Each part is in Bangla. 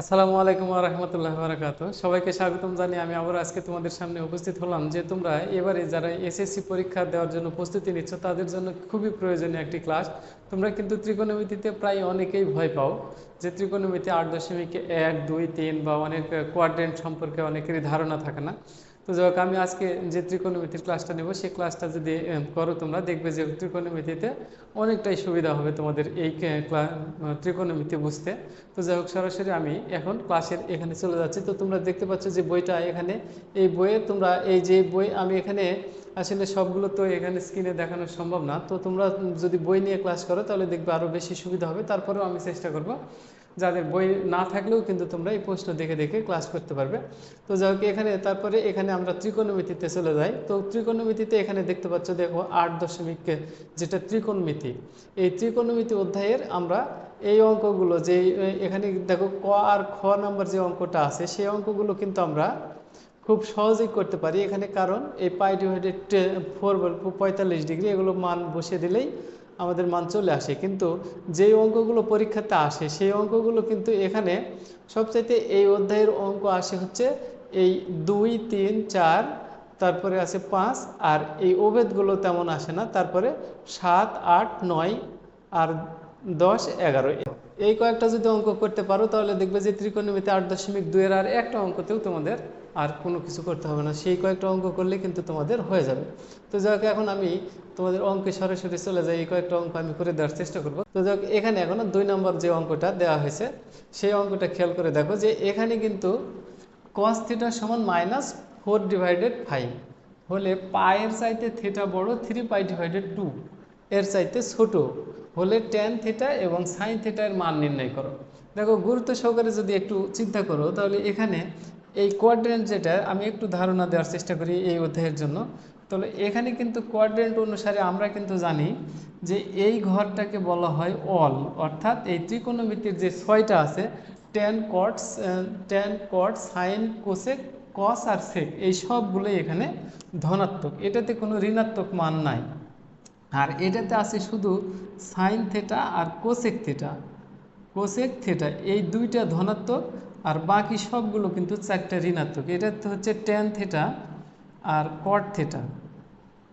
আসসালামু আলাইকুম রহমতুল্লাহ বারাকাত সবাইকে স্বাগতম জানিয়ে আমি আবার আজকে তোমাদের সামনে উপস্থিত হলাম যে তোমরা এবারে যারা এসএসসি পরীক্ষা দেওয়ার জন্য প্রস্তুতি নিচ্ছ, তাদের জন্য খুবই প্রয়োজনীয় একটি ক্লাস। তোমরা কিন্তু ত্রিকোণমিতিতে প্রায় অনেকেই ভয় পাও যে ত্রিকোণমিতি আট দশমিক এক, দুই, তিন বা অনেক কোয়াড্রেন্ট সম্পর্কে অনেকেরই ধারণা থাকে না। তো যাই আমি আজকে যে ত্রিকোণমিতির ক্লাসটা নেব, সেই ক্লাসটা যদি করো তোমরা, দেখবে যে ত্রিকোণমিতিতে অনেকটাই সুবিধা হবে তোমাদের এই ত্রিকোণমিতি বুঝতে। তো যাই হোক, সরাসরি আমি এখন ক্লাসের এখানে চলে যাচ্ছি। তো তোমরা দেখতে পাচ্ছ যে বইটা এখানে, এই বইয়ে তোমরা, এই যে বই আমি এখানে, আসলে সবগুলো তো এখানে স্ক্রিনে দেখানো সম্ভব না। তো তোমরা যদি বই নিয়ে ক্লাস করো, তাহলে দেখবে আরও বেশি সুবিধা হবে। তারপরেও আমি চেষ্টা করব যাদের বই না থাকলেও কিন্তু তোমরা এই প্রশ্ন দেখে দেখে ক্লাস করতে পারবে। তো যাই হোক, এখানে, তারপরে এখানে আমরা ত্রিকোণমিতিতে চলে যাই। তো ত্রিকোণমিতিতে এখানে দেখতে পাচ্ছ, দেখো, আট দশমিক যেটা ত্রিকোণমিতি। এই ত্রিকোণমিতি অধ্যায়ের আমরা এই অঙ্কগুলো, যে, এখানে দেখো, ক আর খ নাম্বার যে অঙ্কটা আছে, সেই অঙ্কগুলো কিন্তু আমরা খুব সহজেই করতে পারি। এখানে কারণ, এই পাই ডিভাইডেড ফোর পঁয়তাল্লিশ ডিগ্রি, এগুলো মান বসিয়ে দিলেই আমাদের মান চলে আসে। কিন্তু যেই অঙ্কগুলো পরীক্ষাতে আসে, সেই অঙ্কগুলো কিন্তু এখানে সবচাইতে এই অধ্যায়ের অঙ্ক আসে হচ্ছে এই দুই, তিন, চার, তারপরে আছে পাঁচ, আর এই ওভেদগুলো তেমন আসে না। তারপরে সাত, আট, নয়, আর দশ, এগারো। এই কয়েকটা যদি অঙ্ক করতে পারো, তাহলে দেখবে যে ত্রিকোণমিতি আট দশমিক দুইয়ের আর একটা অঙ্কতেও তোমাদের আর কোনো কিছু করতে হবে না। সেই কয়েকটা অঙ্ক করলে কিন্তু তোমাদের হয়ে যাবে। তো যাক এখন আমি তোমাদের অঙ্কে সরাসরি চলে যাই। এই কয়েকটা অঙ্ক আমি করে দেওয়ার চেষ্টা করব। তো যাক এখানে এখনও দুই নম্বর যে অঙ্কটা দেওয়া হয়েছে, সেই অঙ্কটা খেয়াল করে দেখো যে এখানে কিন্তু কস থিটা সমান মাইনাস ফোর ডিভাইডেড ফাইভ হলে পায়ের চাইতে থিটা বড় থ্রি পাই ডিভাইডেড টু এর চাইতে ছোট হলে টেন থিটা এবং সাইন থিটার মান নির্ণয় করো। দেখো, গুরুত্ব সহকারে যদি একটু চিন্তা করো, তাহলে এখানে এই কোয়াড্রেন্ট যেটা, আমি একটু ধারণা দেওয়ার চেষ্টা করি এই অধ্যায়ের জন্য। তাহলে এখানে কিন্তু কোয়াড্রেন্ট অনুসারে আমরা কিন্তু জানি যে এই ঘরটাকে বলা হয় অল অর্থাৎ এই ত্রিকোণমিতির যে ছয়টা আছে tan cots tan cot sine cosec cos আর সেক এই সবগুলোই এখানে ধনাত্মক। এটাতে কোনো ঋণাত্মক মান নাই। আর এটাতে আছে শুধু সাইন থেটা আর কোসেক থেটা কোসেক থেটা এই দুইটা ধনাত্মক আর বাকি সবগুলো কিন্তু চারটা ঋণাত্মক। এটা তো হচ্ছে টেন থেটা আর কট থেটা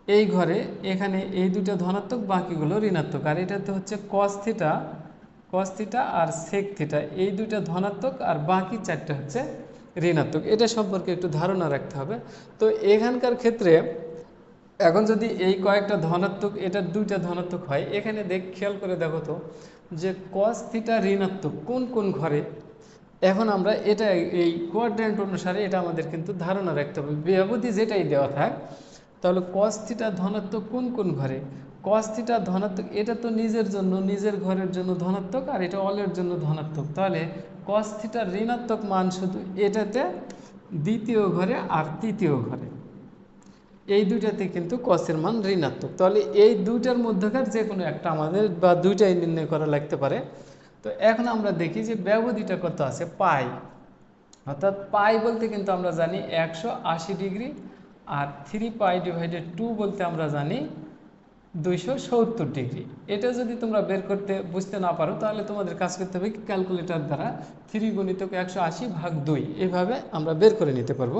এই ঘরে এখানে এই দুইটা ধনাত্মক, বাকিগুলো ঋণাত্মক। আর এটাতে হচ্ছে কস থিটা কস থিটা আর সেক থিটা এই দুইটা ধনাত্মক আর বাকি চারটা হচ্ছে ঋণাত্মক। এটা সম্পর্কে একটু ধারণা রাখতে হবে। তো এখানকার ক্ষেত্রে এখন যদি এই কয়েকটা ধনাত্মক এটা দুইটা ধনাত্মক হয়, এখানে দেখ, খেয়াল করে দেখো তো যে কস থিটা ঋণাত্মক কোন কোন ঘরে, এখন আমরা এটা এই কোয়াড্রেন্ট অনুসারে এটা আমাদের কিন্তু ধারণা রাখতে হবে। ব্যবধি যেটাই দেওয়া থাক, তাহলে কস থিটা ধনাত্মক কোন কোন ঘরে? কস থিটা ধনাত্মক, এটা তো নিজের জন্য, নিজের ঘরের জন্য ধনাত্মক আর এটা অলের জন্য ধনাত্মক। তাহলে কস থিটার ঋণাত্মক মান শুধু এটাতে দ্বিতীয় ঘরে আর তৃতীয় ঘরে। এই দুইটাতে কিন্তু কসের মান ঋণাত্মক। তাহলে এই দুইটার মধ্যকার যে কোনো একটা আমাদের বা দুইটাই নির্ণয় করা লাগতে পারে। তো এখন আমরা দেখি যে ব্যবধিটা কত আছে? পাই। অর্থাৎ পাই বলতে কিন্তু আমরা জানি একশো আশি ডিগ্রি আর থ্রি পাই ডিভাইডেড টু বলতে আমরা জানি দুইশো সত্তর ডিগ্রি। এটা যদি তোমরা বের করতে, বুঝতে না পারো, তাহলে তোমাদের কাজ করতে হবে ক্যালকুলেটর দ্বারা থ্রি গণিতক একশো আশি ভাগ দুই। এভাবে আমরা বের করে নিতে পারব।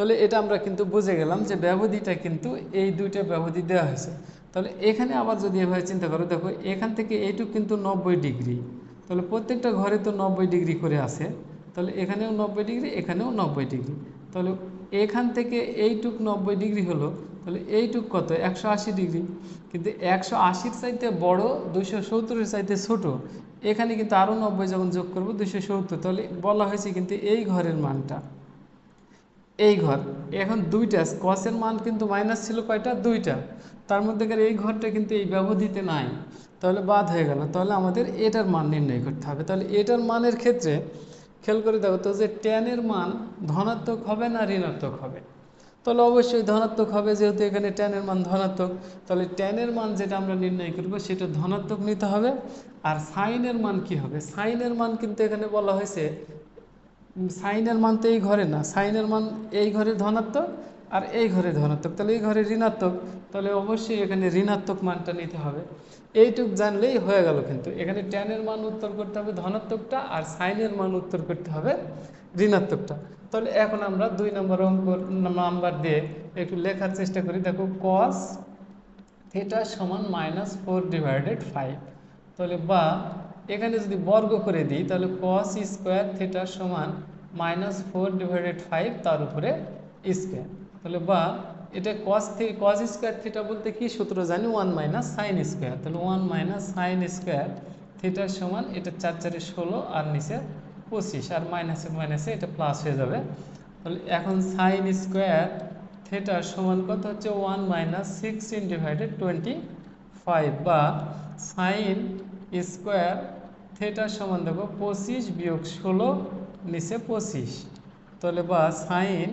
তাহলে এটা আমরা কিন্তু বুঝে গেলাম যে ব্যবধিটা কিন্তু এই দুইটা ব্যবধি দেওয়া হয়েছে। তাহলে এখানে আবার যদি এভাবে চিন্তা করো, দেখো এখান থেকে এইটুক কিন্তু নব্বই ডিগ্রি। তাহলে প্রত্যেকটা ঘরে তো নব্বই ডিগ্রি করে আছে। তাহলে এখানেও নব্বই ডিগ্রি, এখানেও নব্বই ডিগ্রি। তাহলে এখান থেকে এইটুক নব্বই ডিগ্রি হলো, তাহলে এইটুক কত? একশো আশি ডিগ্রি। কিন্তু একশো আশির চাইতে বড়, দুইশো সত্তরের চাইতে ছোট, এখানে কিন্তু আরও নব্বই যখন যোগ করব, দুইশো সত্তর। তাহলে বলা হয়েছে কিন্তু এই ঘরের মানটা। এই ঘর। এখন দুইটা কসের মান কিন্তু মাইনাস ছিল কয়টা? দুইটা। তার মধ্যেকার এই ঘরটা কিন্তু এই ব্যবধিতে নাই। তাহলে বাদ হয়ে গেল। তাহলে আমাদের এটার মান নির্ণয় করতে হবে। তাহলে এটার মানের ক্ষেত্রে খেয়াল করে দেখো তো যে টেনের মান ধনাত্মক হবে না ঋণাত্মক হবে? তাহলে অবশ্যই ধনাত্মক হবে যেহেতু এখানে টেনের মান ধনাত্মক। তাহলে টেনের মান যেটা আমরা নির্ণয় করব সেটা ধনাত্মক নিতে হবে। আর সাইনের মান কি হবে? সাইনের মান কিন্তু এখানে বলা হয়েছে সাইনের মান তো এই ঘরে না। সাইনের মান এই ঘরে ধনাত্মক আর এই ঘরে ধনাত্মক। তাহলে এই ঘরে ঋণাত্মক, তাহলে অবশ্যই এখানে ঋণাত্মক মানটা নিতে হবে। এইটুক জানলেই হয়ে গেল কিন্তু। এখানে ট্যানের মান উত্তর করতে হবে ধনাত্মকটা আর সাইনের মান উত্তর করতে হবে ঋণাত্মকটা। তাহলে এখন আমরা দুই নম্বর অঙ্ক নাম্বার দিয়ে একটু লেখার চেষ্টা করি। দেখো কস থিটা সমান মাইনাস ফোর ডিভাইডেড ফাইভ তাহলে বা এখানে যদি বর্গ করে দিই, তাহলে কস স্কোয়ার থিটা সমান মাইনাস ফোর ডিভাইডেড ফাইভ তার উপরে স্কোয়ার তাহলে বা এটা কস কস স্কোয়ার থিটা বলতে কি? সূত্র জানি ওয়ান মাইনাস সাইন স্কোয়ার তাহলে ওয়ান মাইনাস সাইন স্কোয়ার থিটার সমান এটা চার চারে ষোলো আর নিচে পঁচিশ। আর মাইনাসে মাইনাসে এটা প্লাস হয়ে যাবে। তাহলে এখন সাইন স্কোয়ার থিটার সমান কত হচ্ছে? One minus sixteen divided twenty five বা সাইন স্কোয়ার থিটার সমান দেখো, পঁচিশ বিয়োগ ষোলো নিচে পঁচিশ। তাহলে বা sine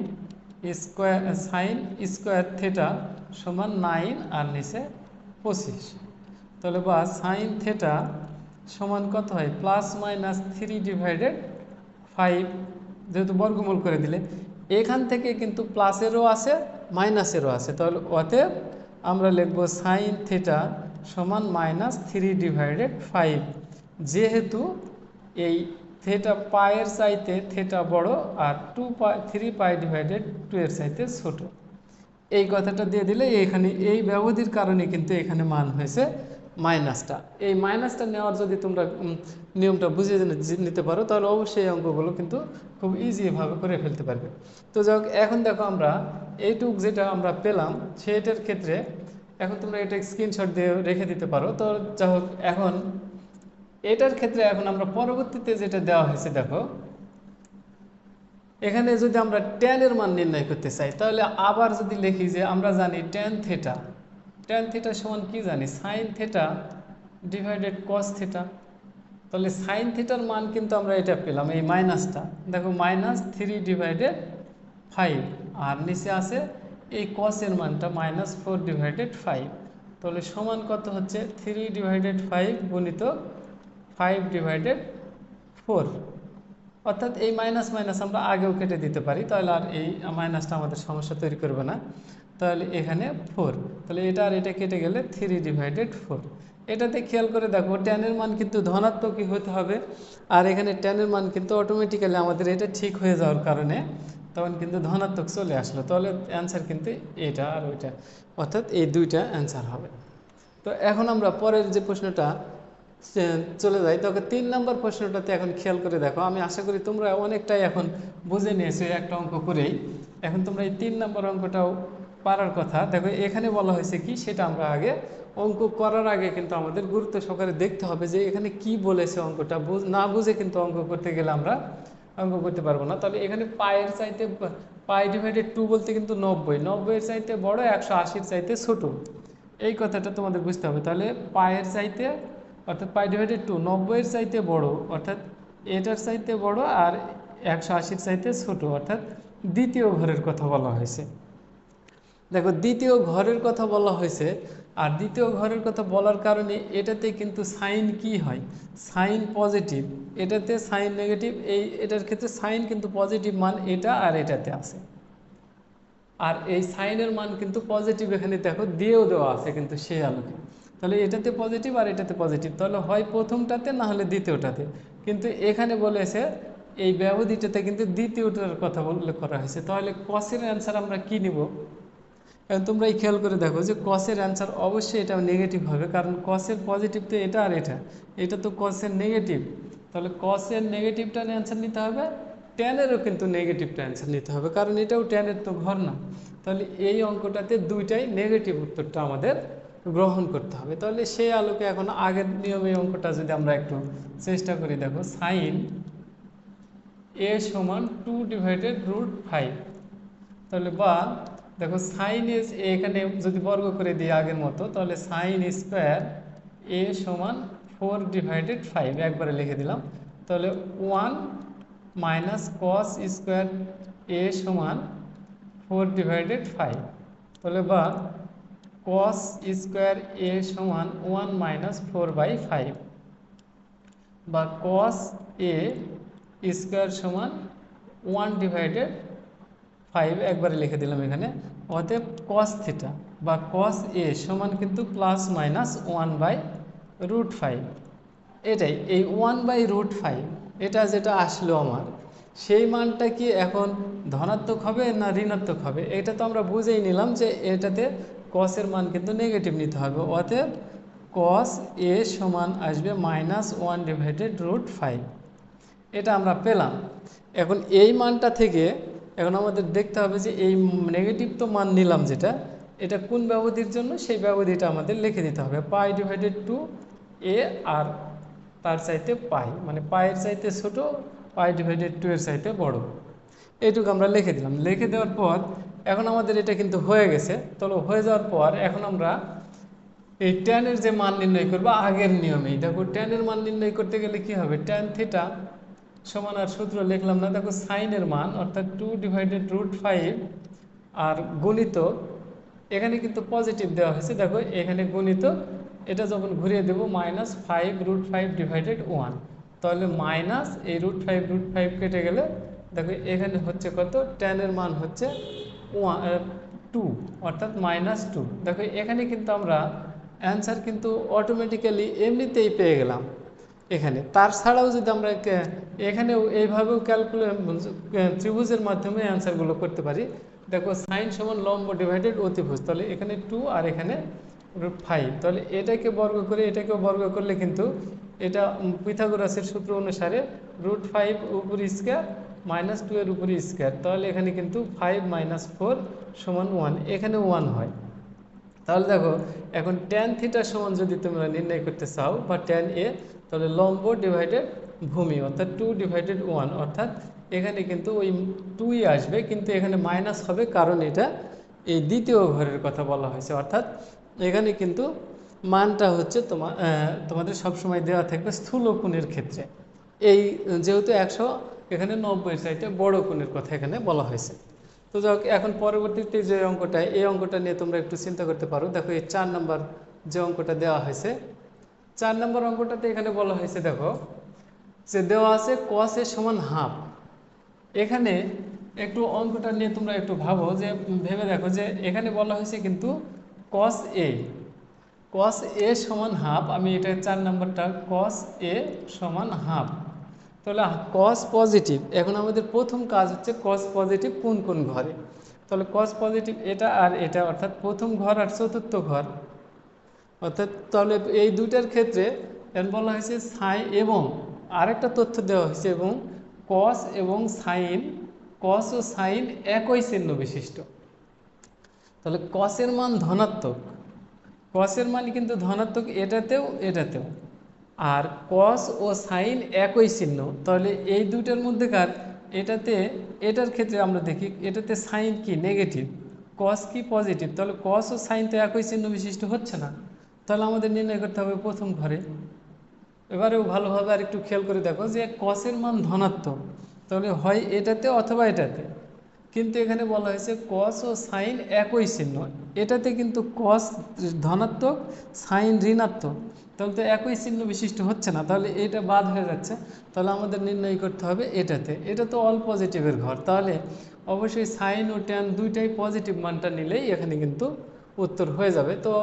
square sine square theta সমান নাইন আর নিচে পঁচিশ। তাহলে বা সাইন থিটা সমান কত হয়? Plus minus three divided five যেহেতু বর্গমূল করে দিলে। এখান থেকে কিন্তু প্লাসেরও আছে মাইনাসেরও আছে। তাহলে অতএব আমরা লিখব সাইন থিটা সমান মাইনাস থ্রি ডিভাইডেড ফাইভ যেহেতু এই থেটা পায়ের চাইতে থেটা বড় আর two pi three pi divided two এর চাইতে ছোট। এই কথাটা দিয়ে দিলে এখানে এই ব্যবধির কারণে কিন্তু এখানে মান হয়েছে মাইনাসটা। এই মাইনাসটা নেওয়ার যদি তোমরা নিয়মটা বুঝে নিতে পারো, তাহলে অবশ্যই এই অঙ্কগুলো কিন্তু খুব ইজিভাবে করে ফেলতে পারবে। তো যাই এখন দেখো আমরা এইটুক যেটা আমরা পেলাম সেটার ক্ষেত্রে এখন তোমরা এটা স্ক্রিনশট দিয়ে রেখে দিতে পারো। তো যাই হোক, এখন এটার ক্ষেত্রে এখন আমরা পরবর্তীতে যেটা দেওয়া হয়েছে, দেখো। এখানে যদি আমরা ট্যানের মান নির্ণয় করতে চাই, তাহলে আবার যদি লিখি যে আমরা জানি ট্যান থেটা ট্যান থেটা সমান কি জানি? Sine theta divided cos theta তাহলে সাইন থেটার মান কিন্তু আমরা এটা পেলাম, এই মাইনাসটা। দেখো, মাইনাস থ্রি ডিভাইডেড ফাইভ আর নিচে আছে এই কসের মানটা মাইনাস ফোর ডিভাইডেড ফাইভ তাহলে সমান কত হচ্ছে? থ্রি ডিভাইডেড ফাইভ গুণিত ফাইভ ডিভাইডেড ফোর অর্থাৎ এই মাইনাস মাইনাস আমরা আগেও কেটে দিতে পারি, তাহলে আর এই মাইনাসটা আমাদের সমস্যা তৈরি করবে না। তাহলে এখানে ফোর তাহলে এটা আর এটা কেটে গেলে থ্রি ডিভাইডেড ফোর এটাতে খেয়াল করে দেখো ট্যানের মান কিন্তু ধনাত্মকই হতে হবে, আর এখানে ট্যানের মান কিন্তু অটোমেটিক্যালি আমাদের এটা ঠিক হয়ে যাওয়ার কারণে তখন কিন্তু ধনাত্মক চলে আসলো। তাহলে অ্যান্সার কিন্তু এটা আর ওইটা। অর্থাৎ এই দুইটা অ্যান্সার হবে। তো এখন আমরা পরের যে প্রশ্নটা চলে যাই তখন তিন নম্বর প্রশ্নটাতে এখন খেয়াল করে দেখো। আমি আশা করি তোমরা অনেকটাই এখন বুঝে নিয়েছো একটা অঙ্ক করেই। এখন তোমরা এই তিন নম্বর অঙ্কটাও পারার কথা। দেখো, এখানে বলা হয়েছে কি, সেটা আমরা আগে অঙ্ক করার আগে কিন্তু আমাদের গুরুত্ব সহকারে দেখতে হবে যে এখানে কি বলেছে অঙ্কটা। না বুঝে কিন্তু অঙ্ক করতে গেলে আমরা অঙ্ক করতে পারব না। তাহলে এখানে পায়ের চাইতে পাই ডিভাইডেড টু বলতে কিন্তু নব্বই। নব্বইয়ের চাইতে বড়, একশো আশির চাইতে ছোট। এই কথাটা তোমাদের বুঝতে হবে। তাহলে পায়ের চাইতে অর্থাৎ পাই ডিভাইডেড টু নব্বইয়ের চাইতে বড়, অর্থাৎ এটার চাইতে বড় আর একশো আশির চাইতে ছোট, অর্থাৎ দ্বিতীয় ঘরের কথা বলা হয়েছে। দেখো, দ্বিতীয় ঘরের কথা বলা হয়েছে, আর দ্বিতীয় ঘরের কথা বলার কারণে এটাতে কিন্তু সাইন কি হয়? সাইন পজিটিভ, এটাতে সাইন নেগেটিভ, এই এটার ক্ষেত্রে সাইন কিন্তু পজিটিভ মান এটা আর এটাতে আছে। আর এই সাইনের মান কিন্তু পজিটিভ এখানে দেখো, দিয়েও দেওয়া আছে কিন্তু সেই আলোকে। তাহলে এটাতে পজিটিভ আর এটাতে পজিটিভ তাহলে হয় প্রথমটাতে, না হলে দ্বিতীয়টাতে। কিন্তু এখানে বলেছে, এই ব্যবধিটাতে কিন্তু দ্বিতীয়টার কথা উল্লেখ করা হয়েছে। তাহলে কসের অ্যান্সার আমরা কি নিব? তোমরা এই খেয়াল করে দেখো যে কসের অ্যান্সার অবশ্যই এটা নেগেটিভ হবে। কারণ কসের পজিটিভ তো এটা আর এটা। এটা তো কসের নেগেটিভ তাহলে কসের নেগেটিভটা অ্যান্সার নিতে হবে। টেনেরও কিন্তু নেগেটিভটা অ্যান্সার নিতে হবে। কারণ এটাও টেনের তো ঘর না। তাহলে এই অঙ্কটাতে দুইটাই নেগেটিভ উত্তরটা আমাদের গ্রহণ করতে হবে। তাহলে সেই আলোকে এখন আগের নিয়মে অঙ্কটা যদি আমরা একটু চেষ্টা করি, দেখো সাইন এ সমান টু ডিভাইডেড রুট ফাইভ তাহলে বা, দেখো সাইন এস এখানে যদি বর্গ করে দিই আগের মতো, তাহলে সাইন স্কোয়ার এ সমান ফোর ডিভাইডেড ফাইভ একবারে লিখে দিলাম। তাহলে one minus cos square A সমান ফোর ডিভাইডেড ফাইভ তাহলে বা কস স্কোয়ার এ সমান one minus four by five বা কস এ স্কোয়ার সমান ওয়ান ডিভাইডেড ফাইভ একবারে লিখে দিলাম এখানে। অতএব কস থিটা বা কস এ সমান কিন্তু plus minus one by root five এটাই, এই ওয়ান বাই রুট ফাইভ এটা যেটা আসলো আমার, সেই মানটা কি এখন ধনাত্মক হবে না ঋণাত্মক হবে? এটা তো আমরা বুঝেই নিলাম যে এটাতে কসের মান কিন্তু নেগেটিভ নিতে হবে। অতএব কস এ সমান আসবে minus one divided root five এটা আমরা পেলাম। এখন এই মানটা থেকে এখন আমাদের দেখতে হবে যে এই নেগেটিভ তো মান নিলাম যেটা, এটা কোন ব্যবধির জন্য? সেই ব্যবধিটা আমাদের লিখে দিতে হবে। পাই ডিভাইডেড টু এ আর তার চাইতে পাই মানে পায়ের চাইতে ছোট পাই ডিভাইডেড টু এর চাইতে বড়। এইটুকু আমরা লিখে দিলাম। লিখে দেওয়ার পর এখন আমাদের এটা কিন্তু হয়ে গেছে। তাহলে হয়ে যাওয়ার পর এখন আমরা এই ট্যানের যে মান নির্ণয় করব, আগের নিয়মেই। দেখো ট্যানের মান নির্ণয় করতে গেলে কি হবে? ট্যান থিটা সমান আর সূত্র লিখলাম না, দেখো সাইনের মান, অর্থাৎ টু ডিভাইডেড রুট ফাইভ আর গণিত, এখানে কিন্তু পজিটিভ দেওয়া হয়েছে। দেখো এখানে গণিত, এটা যখন ঘুরিয়ে দেবো minus five root five divided one তাহলে মাইনাস এই রুট ফাইভ রুট ফাইভ কেটে গেলে, দেখো এখানে হচ্ছে কত? টেনের মান হচ্ছে টু অর্থাৎ মাইনাস টু দেখো, এখানে কিন্তু আমরা অ্যান্সার কিন্তু অটোমেটিক্যালি এমনিতেই পেয়ে গেলাম এখানে। তার ছাড়াও যদি আমরা এখানেও এইভাবেও ক্যালকুলে ত্রিভুজের মাধ্যমে অ্যান্সারগুলো করতে পারি। দেখো সাইন সমান লম্ব ডিভাইডেড অতিভুজ। তাহলে এখানে টু আর এখানে ফাইভ তাহলে এটাকে বর্গ করে, এটাকেও বর্গ করলে কিন্তু এটা পিথাগোরাসের সূত্র অনুসারে রুট ফাইভ উপর স্কোয়ার মাইনাস টু এর উপরে স্কোয়ার তাহলে এখানে কিন্তু ফাইভ মাইনাস ফোর সমান ওয়ান এখানে ওয়ান হয়। তাহলে দেখো, এখন ট্যান থিটা সমান যদি তোমরা নির্ণয় করতে চাও, বা ট্যান এ তাহলে লম্ব ডিভাইডেড ভূমি, অর্থাৎ টু ডিভাইডেড ওয়ান অর্থাৎ এখানে কিন্তু ওই টুই আসবে, কিন্তু এখানে মাইনাস হবে কারণ এটা এই দ্বিতীয় ঘরের কথা বলা হয়েছে। অর্থাৎ এখানে কিন্তু মানটা হচ্ছে তোমার তোমাদের সবসময় দেওয়া থাকবে স্থূল কোণের ক্ষেত্রে। এই যেহেতু একশো এখানে নব্বই চাইতে বড় কোণের কথা এখানে বলা হয়েছে। তো যাক এখন পরবর্তীতে যে অঙ্কটা, এই অঙ্কটা নিয়ে তোমরা একটু চিন্তা করতে পারো। দেখো, এই চার নম্বর যে অঙ্কটা দেওয়া হয়েছে, চার নম্বর অঙ্কটাতে এখানে বলা হয়েছে, দেখো, যে দেওয়া আছে কস এর সমান হাফ এখানে একটু অঙ্কটা নিয়ে তোমরা একটু ভাবো, যে ভেবে দেখো, যে এখানে বলা হয়েছে কিন্তু কস এ কস এ সমান হাফ আমি এটা চার নাম্বারটা কস এ সমান হাফ তাহলে কস পজিটিভ এখন আমাদের প্রথম কাজ হচ্ছে কস পজিটিভ কোন কোন ঘরে? তাহলে কস পজিটিভ এটা আর এটা, অর্থাৎ প্রথম ঘর আর চতুর্থ ঘর। অর্থাৎ তাহলে এই দুইটার ক্ষেত্রে এখন বলা হয়েছে সাই এবং, আরেকটা তথ্য দেওয়া হয়েছে এবং কস এবং সাইন কস ও সাইন একই চিহ্ন বিশিষ্ট। তাহলে কসের মান ধনাত্মক। কসের মান কিন্তু ধনাত্মক এটাতেও এটাতেও। আর কস ও সাইন একই চিহ্ন, তাহলে এই দুইটার মধ্যেকার এটাতে, এটার ক্ষেত্রে আমরা দেখি এটাতে সাইন কি নেগেটিভ কস কি পজিটিভ তাহলে কস ও সাইন তো একই চিহ্ন বিশিষ্ট হচ্ছে না। তাহলে আমাদের নির্ণয় করতে হবে প্রথম ঘরে। এবারেও ভালোভাবে আর একটু খেয়াল করে দেখো যে কসের মান ধনাত্মক, তাহলে হয় এটাতে অথবা এটাতে। কিন্তু এখানে বলা হয়েছে কস ও সাইন একই চিহ্ন, এটাতে কিন্তু কস ধনাত্মক সাইন ঋণাত্মক। তাহলে তো একই চিহ্ন বিশিষ্ট হচ্ছে না, তাহলে এটা বাদ হয়ে যাচ্ছে। তাহলে আমাদের নির্ণয় করতে হবে এটাতে। এটা তো অল পজিটিভের ঘর। তাহলে অবশ্যই সাইন ও ট্যান দুইটাই পজিটিভ মানটা নিলেই এখানে কিন্তু উত্তর হয়ে যাবে। তো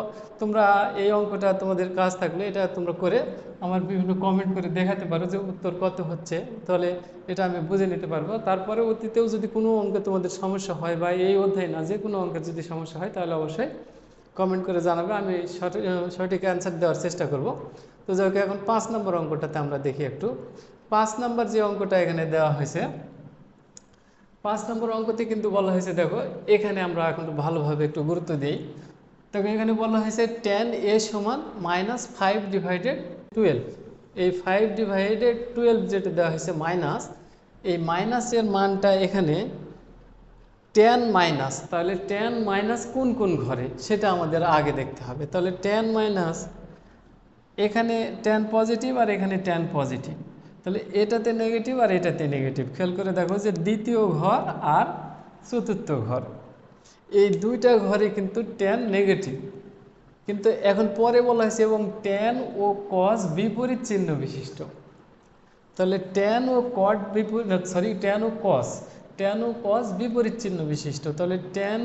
তোমরা এই অঙ্কটা তোমাদের কাজ থাকলে এটা তোমরা করে আমার বিভিন্ন কমেন্ট করে দেখাতে পারো যে উত্তর কত হচ্ছে। তাহলে এটা আমি বুঝে নিতে পারব। তারপরে অতীতেও যদি কোনো অঙ্কে তোমাদের সমস্যা হয় বা এই অধ্যায় না, যে কোনো অঙ্কের যদি সমস্যা হয়, তাহলে অবশ্যই কমেন্ট করে জানাবে আমি সঠিক সঠিক অ্যান্সার দেওয়ার চেষ্টা করব। তো যাই হোক, এখন পাঁচ নম্বর অঙ্কটাতে আমরা দেখি একটু। পাঁচ নম্বর যে অঙ্কটা এখানে দেওয়া হয়েছে পাঁচ নম্বর অঙ্কতে কিন্তু বলা হয়েছে দেখো এখানে আমরা এখন ভালোভাবে একটু গুরুত্ব দিই। দেখো এখানে বলা হয়েছে টেন এ সমান মাইনাস ফাইভ ডিভাইডেড টুয়েলভ এই ফাইভ ডিভাইডেড টুয়েলভ যেটা দেওয়া হয়েছে মাইনাস এই মাইনাসের মানটা এখানে টেন মাইনাস তাহলে টেন মাইনাস কোন কোন ঘরে? সেটা আমাদের আগে দেখতে হবে। তাহলে টেন মাইনাস এখানে টেন পজিটিভ আর এখানে টেন পজিটিভ তাহলে এটাতে নেগেটিভ আর এটাতে নেগেটিভ খেয়াল করে দেখো যে দ্বিতীয় ঘর আর চতুর্থ ঘর। এই দুইটা ঘরে কিন্তু টেন নেগেটিভ কিন্তু এখন পরে বলা হয়েছে এবং টেন ও কস বিপরীত চিহ্ন বিশিষ্ট। তাহলে টেন ও কট বিপরীত সরি টেন ও কস ট্যান ও কস বিপরীত চিহ্ন বিশিষ্ট। তাহলে ট্যান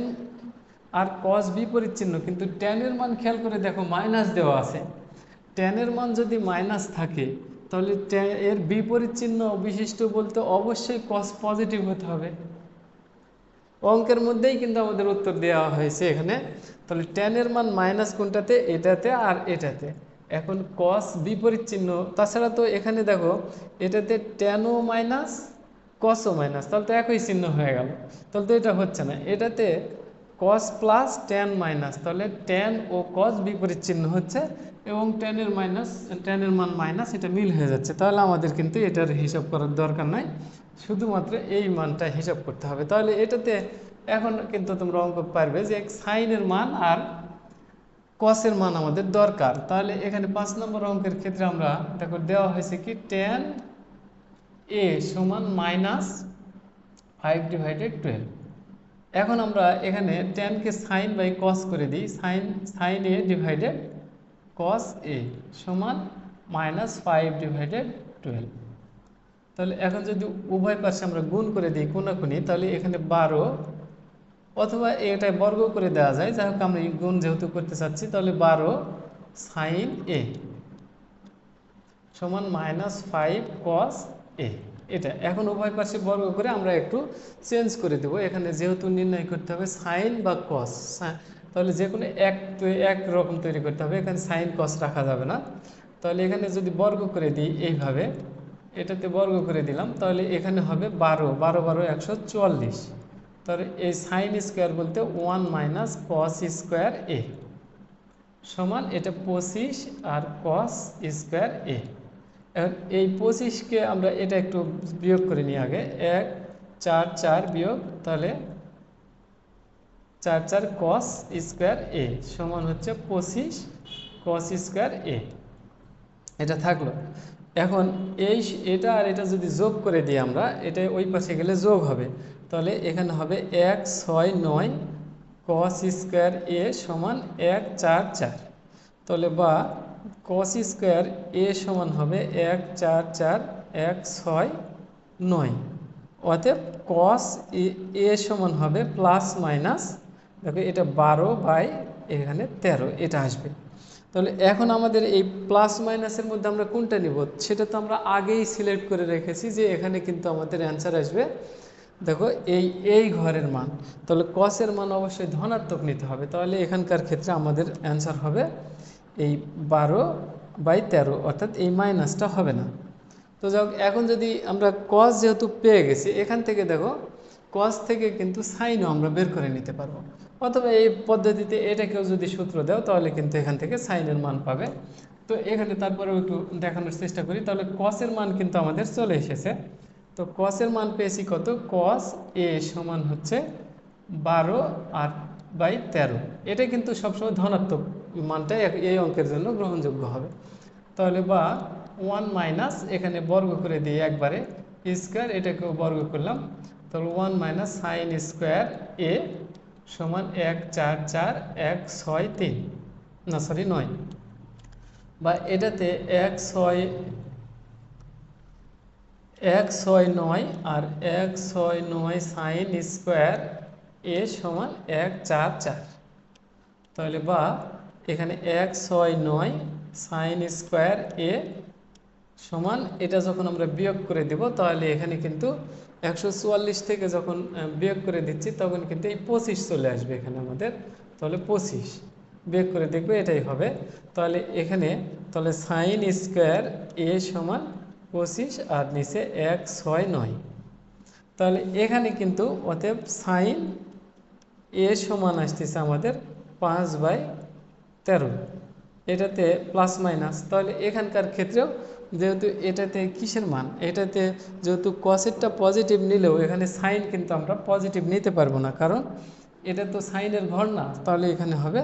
আর কস বিপরীত চিহ্ন কিন্তু ট্যানের মান খেয়াল করে দেখো মাইনাস দেওয়া আছে। ট্যানের মান যদি মাইনাস থাকে, তাহলে এর বিপরীত চিহ্ন বিশিষ্ট বলতে অবশ্যই কস পজিটিভ হতে হবে। অঙ্কের মধ্যেই কিন্তু আমাদের উত্তর দেওয়া হয়েছে এখানে। তাহলে ট্যানের মান মাইনাস কোনটাতে? এটাতে আর এটাতে। এখন কস বিপরীত চিহ্ন তাছাড়া তো এখানে দেখো, এটাতে ট্যানও মাইনাস কসও মাইনাস তাহলে তো একই চিহ্ন হয়ে গেল। তাহলে তো এটা হচ্ছে না। এটাতে কস প্লাস ট্যান মাইনাস তাহলে ট্যান ও কস বিপরীত চিহ্ন হচ্ছে এবং ট্যানের মাইনাস ট্যানের মান মাইনাস এটা মিল হয়ে যাচ্ছে। তাহলে আমাদের কিন্তু এটার হিসাব করার দরকার নাই। শুধুমাত্র এই মানটা হিসাব করতে হবে। তাহলে এটাতে এখন কিন্তু তোমরা অঙ্ক পারবে যে সাইনের মান আর কসের মান আমাদের দরকার। তাহলে এখানে পাঁচ নম্বর অঙ্কের ক্ষেত্রে আমরা, দেখো দেওয়া হয়েছে কি? টেন এ সমান মাইনাস ফাইভ ডিভাইডেড টুয়েলভ এখন আমরা এখানে টেনকে সাইন বাই কস করে দিই। Sine sine A divided cos A সমান মাইনাস ফাইভ ডিভাইডেড টুয়েলভ তাহলে এখন যদি উভয় পাশে আমরা গুণ করে দিই কোনাকুনি, তাহলে এখানে বারো অথবা এটা বর্গ করে দেওয়া যায়। যাই হোক, আমরা গুণ যেহেতু করতে চাচ্ছি, তাহলে বারো সাইন এ সমান মাইনাস ফাইভ কস এ, এটা। এখন উভয় পাশে বর্গ করে আমরা একটু চেঞ্জ করে দেবো। এখানে যেহেতু নির্ণয় করতে হবে সাইন বা কস তাহলে যে কোনো এক এক রকম তৈরি করতে হবে। এখানে সাইন কস রাখা যাবে না। তাহলে এখানে যদি বর্গ করে দিই এইভাবে, এটাতে বর্গ করে দিলাম, তাহলে এখানে হবে বারো। বারো বারো, একশো চুয়াল্লিশ। তাহলে এই সাইন স্কোয়ার বলতে ওয়ান মাইনাস কস স্কোয়ার এ সমান এটা পঁচিশ আর কস স্কোয়ার এ এখন এই পঁচিশকে আমরা এটা একটু বিয়োগ করে নিই আগে। এক, চার চার বিয়োগ, তাহলে চার চার কস স্কোয়ার এ সমান হচ্ছে পঁচিশ কস স্কোয়ার এ এটা থাকল। এখন এই এটা আর এটা যদি যোগ করে দিই আমরা, এটা ওই পাশে গেলে যোগ হবে। তাহলে এখানে হবে এক, ছয়, নয় কস স্কোয়ার এ সমান এক, চার চার। তাহলে বা কস স্কোয়ার এ সমান হবে এক চার চার এক ছয় নয়। অতএব কস এ সমান হবে প্লাস মাইনাস দেখো এটা বারো বাই এখানে তেরো, এটা আসবে। তাহলে এখন আমাদের এই প্লাস মাইনাসের মধ্যে আমরা কোনটা নিব? সেটা তো আমরা আগেই সিলেক্ট করে রেখেছি যে এখানে কিন্তু আমাদের অ্যান্সার আসবে। দেখো এই এই ঘরের মান। তাহলে কসের মান অবশ্যই ধনাত্মক নিতে হবে। তাহলে এখানকার ক্ষেত্রে আমাদের অ্যান্সার হবে এই বারো বাই তেরো, অর্থাৎ এই মাইনাসটা হবে না। তো যাই এখন যদি আমরা কস যেহেতু পেয়ে গেছি, এখান থেকে দেখো কস থেকে কিন্তু সাইনও আমরা বের করে নিতে পারব। অথবা এই পদ্ধতিতে এটাকেও যদি সূত্র দাও, তাহলে কিন্তু এখান থেকে সাইনের মান পাবে। তো এখানে তারপরেও একটু দেখানোর চেষ্টা করি, তাহলে কসের মান কিন্তু আমাদের চলে এসেছে। তো কসের মান পেয়েছি কত? কস এ সমান হচ্ছে বারো আর বাই তেরো। এটা কিন্তু সবসময় ধনাত্মক মানটা এই অঙ্কের জন্য গ্রহণযোগ্য হবে। তাহলে বা ওয়ান মাইনাস এখানে বর্গ করে দিই একবারে স্কোয়ার এটাকেও বর্গ করলাম। তাহলে ওয়ান মাইনাস সাইন স্কোয়ার এ সমান এক, চার চার, এক, ছয়, তিন। না সরি নয়। বা এটাতে এক, ছয় এক, ছয়, নয় আর এক, ছয়, নয় সাইন স্কোয়ার এ সমান এক, চার চার। তাহলে বা এখানে এক, ছয়, নয় সাইন স্কোয়ার এ সমান, এটা যখন আমরা বিয়োগ করে দেব, তাহলে এখানে কিন্তু একশো চুয়াল্লিশ থেকে যখন বিয়োগ করে দিচ্ছি, তখন কিন্তু এই পঁচিশ চলে আসবে এখানে আমাদের। তাহলে পঁচিশ। বিয়োগ করে দেখবে এটাই হবে। তাহলে এখানে, তাহলে সাইন স্কোয়ার এ সমান পঁচিশ, আর নিচে এক, ছয়, নয়। তাহলে এখানে কিন্তু অতএব সাইন এ সমান আসতেছে আমাদের পাঁচ বাই তেরো। এটাতে প্লাস মাইনাস তাহলে এখানকার ক্ষেত্রেও যেহেতু এটাতে কিসের মান? এটাতে যেহেতু কসেরটা পজিটিভ নিলেও এখানে সাইন কিন্তু আমরা পজিটিভ নিতে পারব না। কারণ এটা তো সাইনের ঘর না। তাহলে এখানে হবে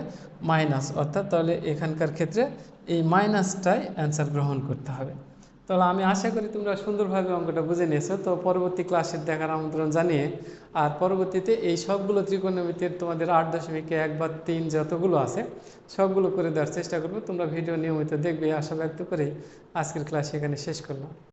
মাইনাস অর্থাৎ তাহলে এখানকার ক্ষেত্রে এই মাইনাসটাই অ্যান্সার গ্রহণ করতে হবে। তাহলে আমি আশা করি তোমরা সুন্দরভাবে অঙ্কটা বুঝে নিয়েছো। তো পরবর্তী ক্লাসের দেখার আমন্ত্রণ জানিয়ে, আর পরবর্তীতে এই সবগুলো ত্রিকোণমিতির তোমাদের আট দশমিক এক বা তিন যতগুলো আছে, সবগুলো করে দেওয়ার চেষ্টা করব। তোমরা ভিডিও নিয়মিত দেখবে, আশা ব্যক্ত করে আজকের ক্লাস এখানে শেষ করলাম।